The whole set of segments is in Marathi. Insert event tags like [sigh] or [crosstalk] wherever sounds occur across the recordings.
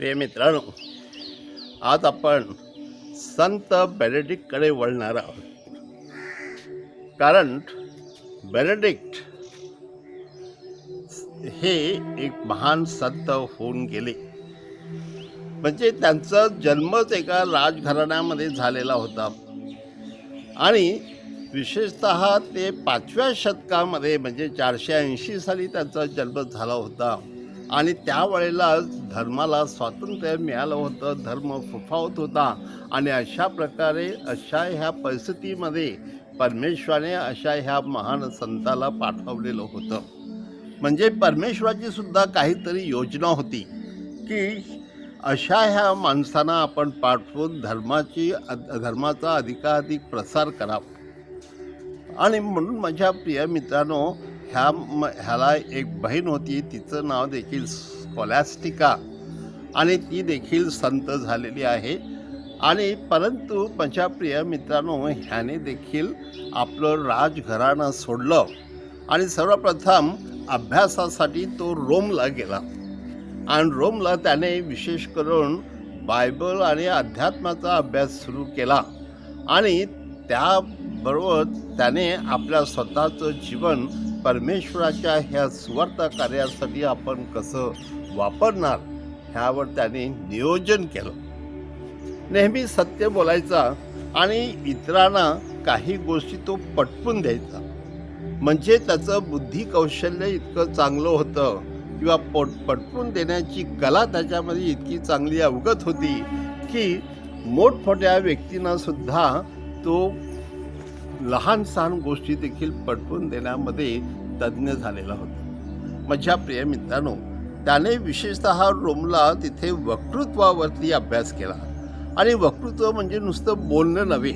प्रिय मित्रांनो आज आपण संत बेनेडिक्टकडे वळणार आहोत. कारण बेनेडिक्ट हे एक महान संत होऊन गेले. म्हणजे त्यांचा जन्मच एका राजघराण्यामध्ये झालेला होता. आणि विशेषत ते पाचव्या शतकामध्ये म्हणजे चारशे ऐंशी साली त्यांचा जन्म झाला होता. आणि त्यावेळेला धर्माला स्वातंत्र्य मिळालं होतं धर्म फुफावत होता. आणि अशा प्रकारे अशा ह्या परिस्थितीमध्ये परमेश्वराने अशा ह्या महान संताला पाठवलेलं होतं. म्हणजे परमेश्वराची सुद्धा काहीतरी योजना होती की अशा ह्या माणसांना आपण पाठवून धर्माची धर्माचा अधिकाधिक प्रसार करावा. आणि म्हणून माझ्या प्रिय मित्रांनो ह्या म ह्याला एक बहीण होती तिचं नाव देखील स्कॉलॅस्टिका. आणि ती देखील संत झालेली आहे. आणि परंतु माझ्या प्रिय मित्रांनो ह्याने देखील आपलं राजघराणं सोडलं. आणि सर्वप्रथम अभ्यासासाठी तो रोमला गेला. आणि रोमला त्याने विशेष करून बायबल आणि अध्यात्माचा अभ्यास सुरू केला. आणि त्याबरोबर त्याने आपल्या स्वतःचं जीवन परमेश्वराच्या ह्या सुवार्थ कार्यासाठी आपण कसं वापरणार ह्यावर त्याने नियोजन केलं. नेहमी सत्य बोलायचा आणि इतरांना काही गोष्टी तो पटवून द्यायचा. म्हणजे त्याचं बुद्धी कौशल्य इतकं चांगलं होतं किंवा पट पटवून देण्याची कला त्याच्यामध्ये इतकी चांगली अवगत होती की मोठमोठ्या व्यक्तींना सुद्धा तो लहान सहान गोष्टी देखील पटवून देण्यामध्ये तज्ज्ञ झालेला होता. माझ्या प्रिय मित्रांनो त्याने विशेषतः रोमला तिथे वक्तृत्वावरती अभ्यास केला. आणि वक्तृत्व म्हणजे नुसतं बोलणं नव्हे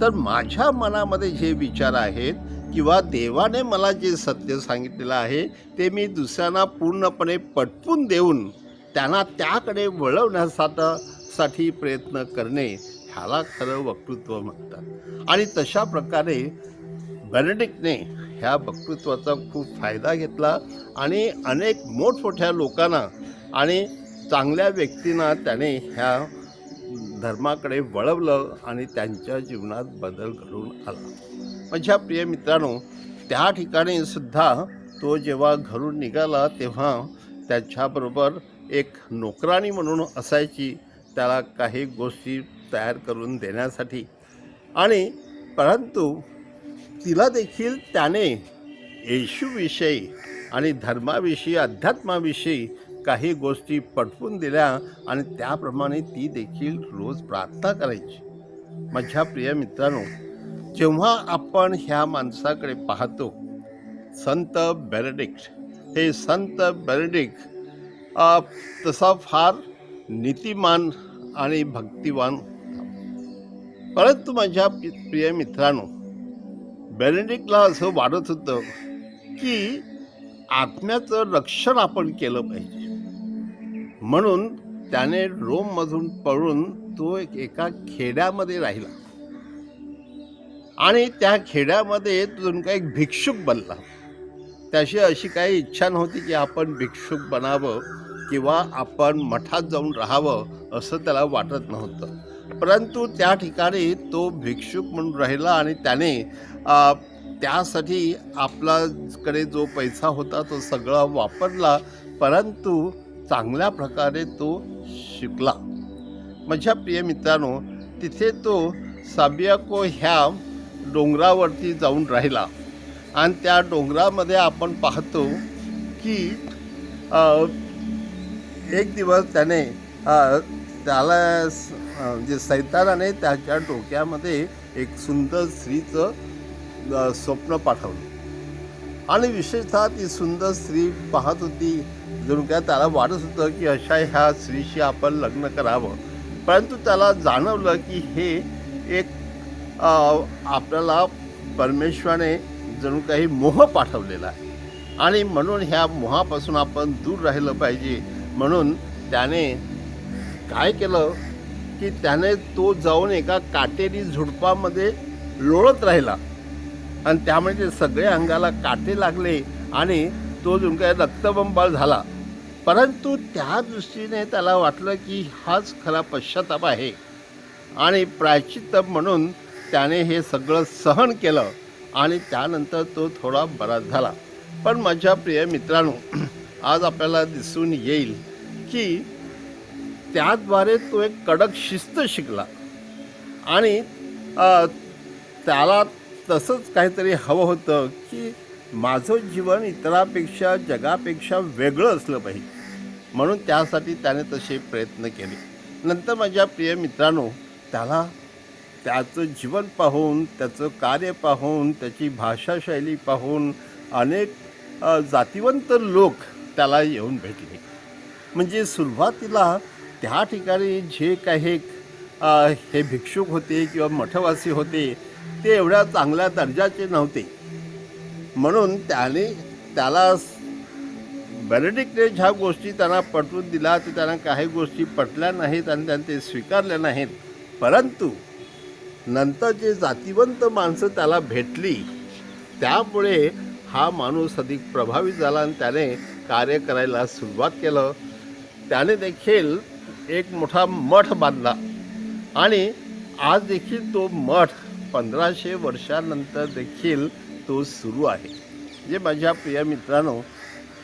तर माझ्या मनामध्ये जे विचार आहेत किंवा देवाने मला जे सत्य सांगितलेलं आहे ते मी दुसऱ्यांना पूर्णपणे पटवून देऊन त्यांना त्याकडे वळवण्यासाठी साठी प्रयत्न करणे ह्याला खरं वक्तृत्व म्हणतात. आणि तशा प्रकारे बेनेडिक्टने ह्या वक्तृत्वाचा खूप फायदा घेतला आणि अनेक मोठमोठ्या लोकांना आणि चांगल्या व्यक्तींना त्याने ह्या धर्माकडे वळवलं आणि त्यांच्या जीवनात बदल घडून आला. माझ्या प्रिय मित्रांनो त्या ठिकाणी सुद्धा तो जेव्हा घरून निघाला तेव्हा त्याच्याबरोबर एक नोकराणी म्हणून असायची. त्याला काही गोष्टी तयार करून देण्यासाठी. आणि परंतु तिला देखील त्याने येशूविषयी आणि धर्माविषयी अध्यात्माविषयी काही गोष्टी पटवून दिल्या आणि त्याप्रमाणे ती देखील रोज प्रार्थना करायची. माझ्या प्रिय मित्रांनो जेव्हा आपण ह्या माणसाकडे पाहतो संत बेनेडिक्ट हे संत बेनेडिक्ट तसा फार नीतिमान आणि भक्तिवान. परंतु माझ्या प्रिय मित्रांनो बेनेडिक्टला असं वाटत होतं की आत्म्याचं रक्षण आपण केलं पाहिजे. म्हणून त्याने रोममधून पळून तो एक एका खेड्यामध्ये राहिला. आणि त्या खेड्यामध्ये तुझून काही एक भिक्षुक बनला. त्याशी अशी काही इच्छा नव्हती की आपण भिक्षुक बनावं किंवा आपण मठात जाऊन राहावं असं त्याला वाटत नव्हतं. परंतु त्या ठिकाणी तो भिक्षुक म्हणून राहिला आणि त्याने त्यासाठी आपलाकडे जो पैसा होता तो सगळा वापरला परंतु चांगल्या प्रकारे तो शिकला. माझ्या प्रिय मित्रांनो तिथे तो साबियाको ह्या डोंगरावरती जाऊन राहिला. आणि त्या डोंगरामध्ये आपण पाहतो की एक दिवस त्याने त्याला स- सैतानाने त्याच्या डोक्यामध्ये एक सुंदर स्त्रीचं स्वप्न पाठवलं. आणि विशेषतः ती सुंदर स्त्री पाहत होती. जणू काय त्याला वाटत होतं की अशा ह्या स्त्रीशी आपण लग्न करावं. परंतु त्याला जाणवलं की हे एक आपल्याला परमेश्वराने जणू काही मोह पाठवलेला आहे. आणि म्हणून ह्या मोहापासून आपण दूर राहिलं पाहिजे. म्हणून त्याने काय केलं की त्याने तो जाऊन एका काटेरी झुडपामध्ये लोळत राहिला. आणि त्यामुळे ते सगळे अंगाला काटे लागले आणि तो जणू काय रक्तबंबाळ झाला. परंतु त्या दृष्टीने त्याला वाटलं की हाच खरा पश्चाताप आहे. आणि प्रायचित्त म्हणून त्याने हे सगळं सहन केलं आणि त्यानंतर तो थोडा बरा झाला. पण माझ्या प्रिय मित्रांनो आज आपल्याला दिसून येईल की त्याद्वारे तो एक कडक शिस्त शिकला. आणि त्याला तसंच काहीतरी हवं होतं की माझं जीवन इतरापेक्षा जगापेक्षा वेगळं असलं पाहिजे. म्हणून त्यासाठी त्याने तसे प्रयत्न केले. नंतर माझ्या प्रिय मित्रांनो त्याला त्याचं जीवन पाहून त्याचं कार्य पाहून त्याची भाषाशैली पाहून अनेक जातीवंत जातिवंत लोक त्याला येऊन भेटले. म्हणजे सुरुवातीला त्या ठिकाणी जे काही हे भिक्षुक होते किंवा मठवासी होते ते एवढ्या चांगल्या दर्जाचे नव्हते. म्हणून त्याने त्याला बेनेडिक्टने ज्या गोष्टी त्यांना पटवून दिल्या ते त्यांना काही गोष्टी पटल्या नाहीत आणि त्यांनी ते स्वीकारल्या नाहीत. परंतु नंतर जे जातिवंत माणसं त्याला भेटली त्यामुळे हा माणूस अधिक प्रभावित झाला आणि त्याने कार्य करायला सुरुवात केलं. त्याने देखील एक मोठा मठ बांधला आणि आज देखील तो मठ पंधराशे वर्षानंतर देखील तो सुरू आहे. जे माझ्या प्रिय मित्रांनो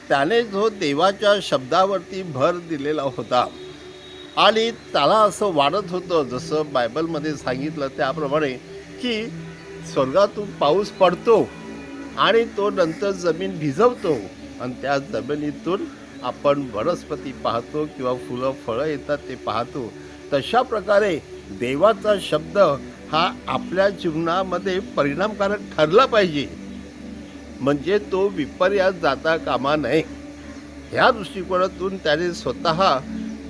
त्याने जो देवाच्या शब्दावरती भर दिलेला होता आणि त्याला असं वाढत होतं जसं बायबलमध्ये सांगितलं त्याप्रमाणे की स्वर्गातून पाऊस पडतो आणि तो नंतर जमीन भिजवतो आणि त्या जमिनीतून आपण वनस्पती पाहतो किंवा फुलं फळं येतात ते पाहतो. तशा प्रकारे देवाचा शब्द हा आपल्या जीवनामध्ये परिणामकारक ठरला पाहिजे. म्हणजे तो विपर्यास जाता कामा नये. ह्या दृष्टिकोनातून त्याने स्वतः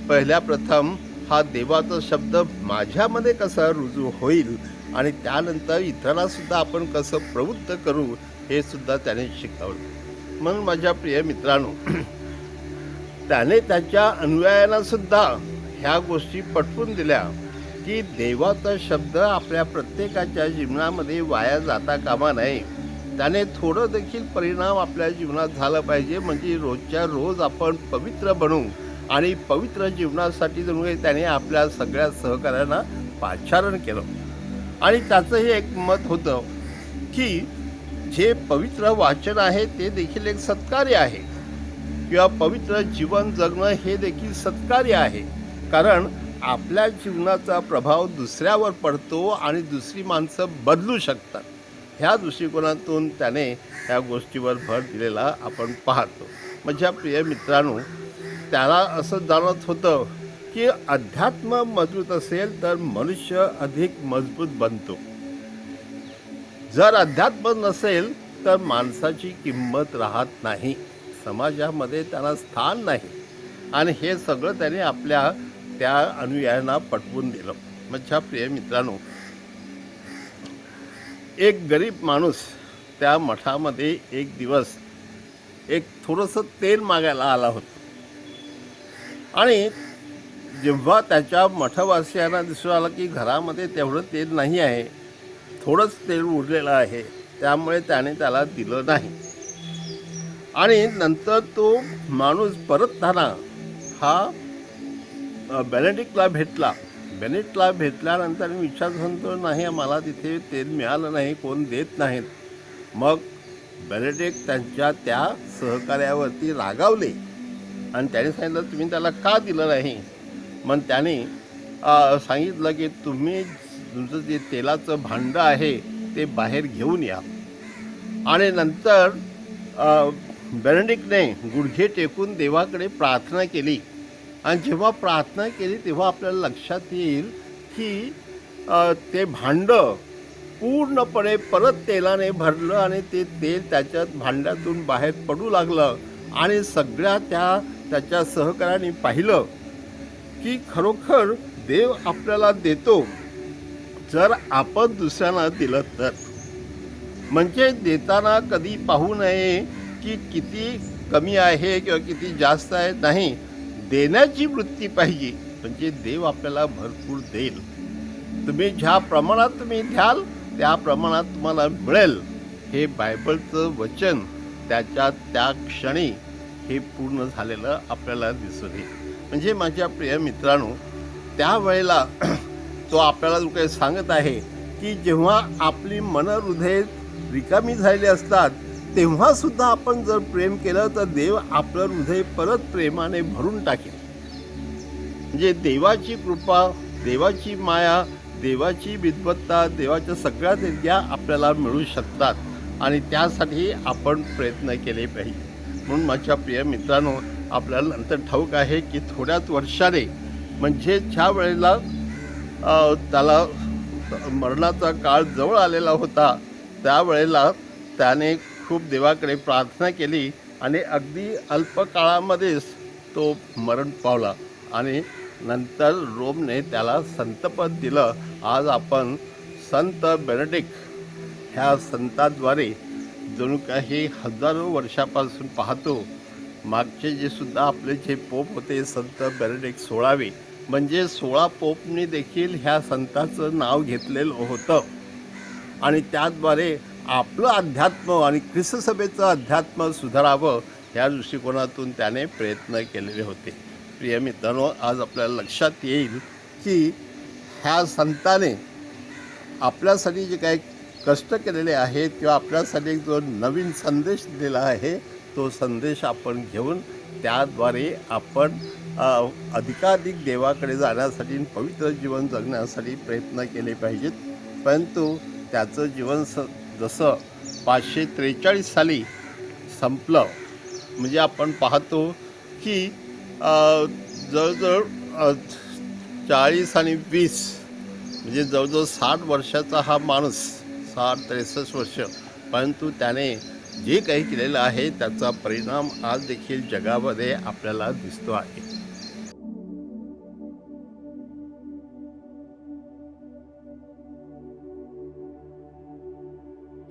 पहिल्या प्रथम हा देवाचा शब्द माझ्यामध्ये कसा रुजू होईल आणि त्यानंतर इतरांनासुद्धा आपण कसं प्रवृत्त करू हे सुद्धा त्याने शिकवलं. म्हणून माझ्या प्रिय मित्रांनो [clears throat] त्याने त्याच्या अनुयायांनासुद्धा ह्या गोष्टी पटवून दिल्या. की देवाचा शब्द आपल्या प्रत्येकाच्या जीवनामध्ये वाया जाता कामा नये. त्याने थोडं देखील परिणाम आपल्या जीवनात झाला पाहिजे. म्हणजे रोजच्या रोज आपण पवित्र बनू आणि पवित्र जीवनासाठी जणू काही त्याने आपल्या सगळ्या सहकार्यांना पाचारण केलं. आणि त्याचंही एक मत होतं की जे पवित्र वाचन आहे ते देखील एक सत्कार्य आहे. किंवा पवित्र जीवन जगणं हे देखील सत्कार्य आहे. कारण आपल्या जीवनाचा प्रभाव दुसऱ्यावर पडतो आणि दुसरी माणसं बदलू शकतात. ह्या दृष्टिकोनातून त्याने ह्या गोष्टीवर भर दिलेला आपण पाहतो. माझ्या प्रिय मित्रांनो त्याला असं जाणवत होतं की अध्यात्म मजबूत असेल तर मनुष्य अधिक मजबूत बनतो. जर अध्यात्म नसेल तर माणसाची किंमत राहत नाही. समाजामध्ये त्याला स्थान नाही. आणि हे सगळं त्याने आपल्या त्या अनुयायांना पटवून दिलं. माझ्या प्रिय मित्रांनो एक गरीब माणूस त्या मठामध्ये एक दिवस एक थोडंसं तेल मागायला आला होता. आणि जेव्हा त्याच्या मठवासियांना दिसून आलं की घरामध्ये तेवढं तेल नाही आहे थोडंच तेल उरलेलं आहे त्यामुळे त्याने त्याला दिलं नाही. आणि नंतर तो माणूस परतताना हा बॅनेटिकला भेटला. बेनेटला भेटल्यानंतर मी विचार म्हणतो नाही मला तिथे तेल मिळालं नाही कोण देत नाहीत. मग बेनेडिक्ट त्यांच्या त्या सहकार्यावरती रागावले. आणि त्याने सांगितलं तुम्ही त्याला का दिलं नाही? मग त्याने सांगितलं की तुम्ही तुमचं जे तेलाचं भांडं आहे ते बाहेर घेऊन या. आणि नंतर बेनेडिकने गुडघे टेकून देवाकडे प्रार्थना केली. आणि जेव्हा प्रार्थना केली तेव्हा आपल्याला लक्षात येईल की ते भांडं पूर्णपणे परत तेलाने भरलं आणि ते तेल त्याच्यात भांड्यातून बाहेर पडू लागलं आणि सगळ्या त्या त्याच्या सहकाऱ्यांनी पाहिलं की खरोखर देव आपल्याला देतो जर आपण दुसऱ्यांना दिलं तर. म्हणजे देताना कधी पाहू नये की किती कमी आहे किंवा किती जास्त आहे नाही. देण्याची वृत्ती पाहिजे म्हणजे देव आपल्याला भरपूर देईल. तुम्ही ज्या प्रमाणात तुम्ही द्याल त्या प्रमाणात तुम्हाला मिळेल. हे बायबलचं वचन त्याच्या त्या क्षणी हे पूर्ण झालेलं आपल्याला दिसून येईल. म्हणजे माझ्या प्रिय मित्रांनो त्यावेळेला तो आपल्याला जो काही सांगत आहे की जेव्हा आपली मन हृदय रिकामी झालेली असतात तेव्हा सुद्धा आपण जर प्रेम केलं तर देव आपलं हृदय परत प्रेमाने भरून टाकेल. म्हणजे देवाची कृपा देवाची माया देवाची विद्वत्ता देवाच्या सगळ्या विद्या आपल्याला मिळू शकतात आणि त्यासाठी आपण प्रयत्न केले पाहिजे. म्हणून माझ्या प्रिय मित्रांनो आपल्याला नंतर ठाऊक आहे की थोड्याच वर्षाने म्हणजे ज्या वेळेला त्याला मरणाचा काळ जवळ आलेला होता त्यावेळेला त्याने खूप देवाकडे प्रार्थना केली आणि अगदी अल्प काळामध्येच तो मरण पावला. आणि नंतर रोमने त्याला संतपद दिलं. आज आपण संत बेनेडिक ह्या संताद्वारे जणू काही हजारो वर्षापासून पाहतो. मागचे जे सुद्धा आपले जे पोप होते संत बेनेडिक सोळावे म्हणजे सोळा पोपनी देखील ह्या संताचं नाव घेतलेलं होतं. आणि त्याद्वारे आपलं अध्यात्म आणि ख्रिस्तसभेचं अध्यात्म सुधारावं या दृष्टिकोनातून त्याने प्रयत्न केलेले होते. प्रिय मित्रांनो आज आपल्याला लक्षात येईल की ह्या संताने आपल्यासाठी जे काही कष्ट केलेले आहेत किंवा आपल्यासाठी जो नवीन संदेश दिलेला आहे तो संदेश आपण घेऊन त्याद्वारे आपण अधिकाधिक देवाकडे जाण्यासाठी पवित्र जीवन जगण्यासाठी प्रयत्न केले पाहिजेत. परंतु त्याचं जीवन स जसं पाचशे त्रेचाळीस साली संपलं. म्हणजे आपण पाहतो की जवळजवळ चाळीस आणि वीस म्हणजे जवळजवळ साठ वर्षाचा हा माणूस साठ त्रेसष्ट वर्ष परंतु त्याने जे काही केलेलं आहे त्याचा परिणाम आज देखील जगामध्ये आपल्याला दिसतो आहे.